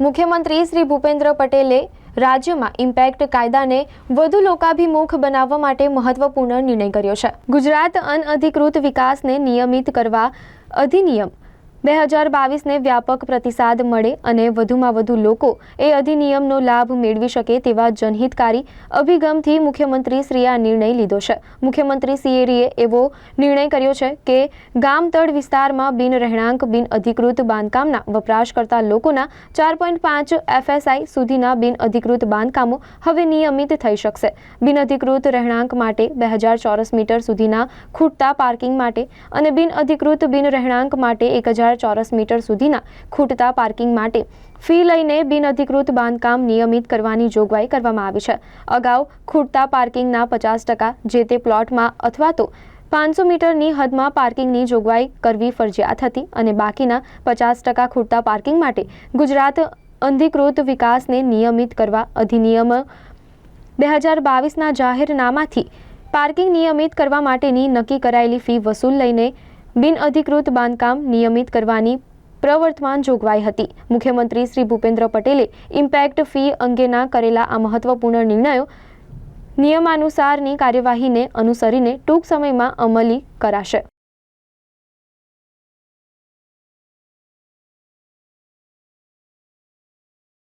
મુખ્યમંત્રી શ્રી ભૂપેન્દ્ર પટેલે રાજ્યમાં ઇમ્પેક્ટ કાયદાને વધુ લોકાભિમુખ બનાવવા માટે મહત્વપૂર્ણ નિર્ણય કર્યો છે. ગુજરાત અનઅધિકૃત વિકાસને નિયમિત કરવા અધિનિયમ બે હજાર બાવીસને વ્યાપક પ્રતિસાદ મળે અને વધુમાં વધુ લોકો એ અધિનિયમનો લાભ મેળવી શકે તેવા જનહિતકારી અભિગમથી મુખ્યમંત્રી શ્રીએ આ નિર્ણય લીધો છે. મુખ્યમંત્રી સીએરીએ એવો નિર્ણય કર્યો છે કે ગામતળ વિસ્તારમાં બિન રહેણાંક, બિન અધિકૃત બાંધકામના વપરાશ કરતા લોકોના ચાર પોઈન્ટ પાંચ એફએસઆઈ સુધીના બિન અધિકૃત બાંધકામો હવે નિયમિત થઈ શકશે. બિન અધિકૃત રહેણાંક માટે બે હજાર ચોરસ મીટર સુધીના ખૂટતા પાર્કિંગ માટે અને બિન અધિકૃત બિન રહેણાંક માટે એક હજાર ચોરસ મીટર સુધીના ખૂટતા પાર્કિંગ માટે ફી લઈને બિનઅધિકૃત બાંધકામ નિયમિત કરવાની જોગવાઈ કરવામાં આવી છે. અગાઉ ખૂટતા પાર્કિંગના પચાસ ટકા જે તે પ્લોટમાં અથવા તો પાંચસો મીટરની હદમાં પાર્કિંગની જોગવાઈ કરવી ફરજિયાત હતી અને બાકીના પચાસ ટકા ખૂટતા પાર્કિંગ માટે ગુજરાત અનધિકૃત વિકાસને નિયમિત કરવા અધિનિયમ બે હજાર બાવીસના જાહેરનામાથી પાર્કિંગ નિયમિત કરવા માટેની નક્કી કરાયેલી ફી વસૂલ લઈને બિન અધિકૃત બાંધકામ નિયમિત કરવાની પ્રવર્તમાન જોગવાઈ હતી. મુખ્યમંત્રી શ્રી ભૂપેન્દ્ર પટેલે ઇમ્પેક્ટ ફી અંગેના કરેલા આ મહત્વપૂર્ણ નિર્ણયો નિયમાનુસારની કાર્યવાહીને અનુસરીને ટૂંક સમયમાં અમલી કરાશે.